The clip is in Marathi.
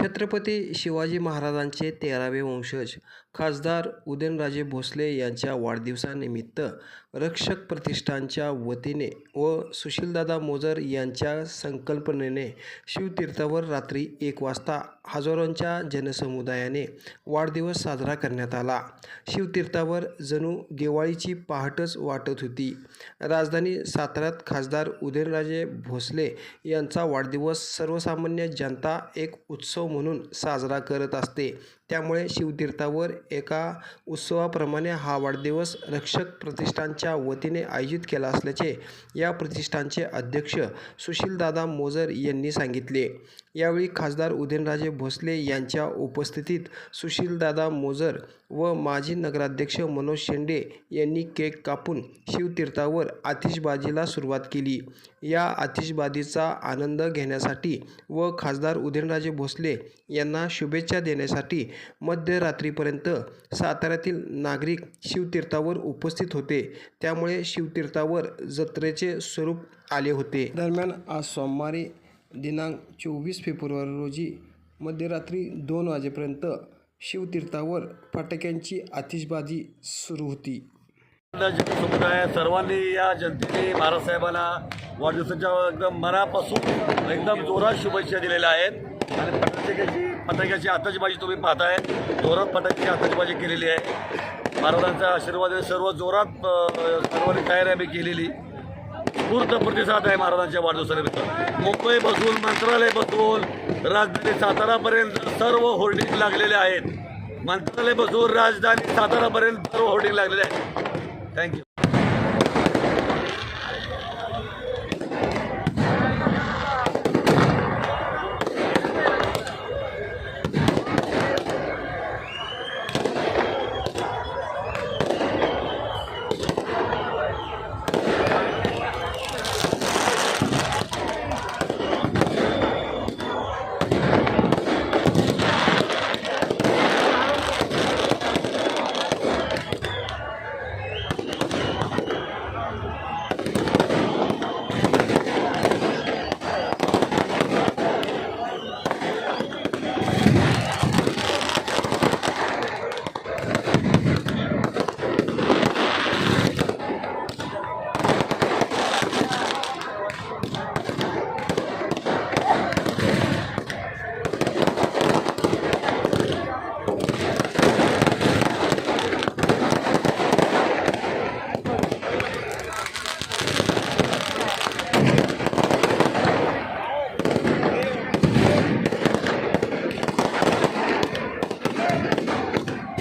छत्रपती शिवाजी महाराजांचे तेरावे वंशज खासदार उदयनराजे भोसले यांच्या वाढदिवसानिमित्त रक्षक प्रतिष्ठानच्या वतीने व सुशीलदादा मोजर यांच्या संकल्पनेने शिवतीर्थावर रात्री एक वाजता हजारोंच्या जनसमुदायाने वाढदिवस साजरा करण्यात आला. शिवतीर्थावर जणू दिवाळीची पहाटच वाटत होती. राजधानी साताऱ्यात खासदार उदयनराजे भोसले यांचा वाढदिवस सर्वसामान्य जनता एक उत्सव म्हणून साजरा करत असते. त्यामुळे शिवतीर्थावर एका उत्सवाप्रमाणे हा वाढदिवस रक्षक प्रतिष्ठानच्या वतीने आयोजित केला असल्याचे या प्रतिष्ठानचे अध्यक्ष सुशीलदादा मोजर यांनी सांगितले. यावेळी खासदार उदयनराजे भोसले यांच्या उपस्थितीत सुशीलदादा मोजर व माजी नगराध्यक्ष मनोज शेंडे यांनी केक कापून शिवतीर्थावर आतिषबाजीला सुरुवात केली. या आतिषबाजीचा आनंद घेण्यासाठी व खासदार उदयनराजे भोसले यांना शुभेच्छा देण्यासाठी मध्यरात्रीपर्यंत साताऱ्यातील नागरिक शिवतीर्थावर उपस्थित होते. त्यामुळे शिवतीर्थावर जत्रेचे स्वरूप आले होते. दरम्यान आज सोमवारी दिनांक चोवीस फेब्रुवारी रोजी मध्यरात्री दोन वाजेपर्यंत शिवतीर्थावर फटाक्यांची आतिषबाजी सुरू होती. समुदाय सर्वांनी या जनतेने महाराजसाहेबांना वाढदिवसाच्या एकदम मनापासून एकदम जोरात शुभेच्छा दिलेल्या आहेत. आणि फटाक्याची फटाक्याची आतषबाजी तुम्ही पाहताय जोरात फटाक्याची आतषबाजी केलेली आहे. महाराजांच्या आशीर्वाद सर्व जोरात सर्वांनी तयारी आम्ही केलेली. उत्स्फूर्त प्रतिसाद आहे महाराजांच्या वाढदिवसानिमित्त मुंबई बसून मंत्रालय बसून राजधानी सातारापर्यंत सर्व होर्डिंग लागलेले आहेत. मंत्रालय बसून राजधानी सातारापर्यंत सर्व होर्डिंग लागलेले आहेत. थँक्यू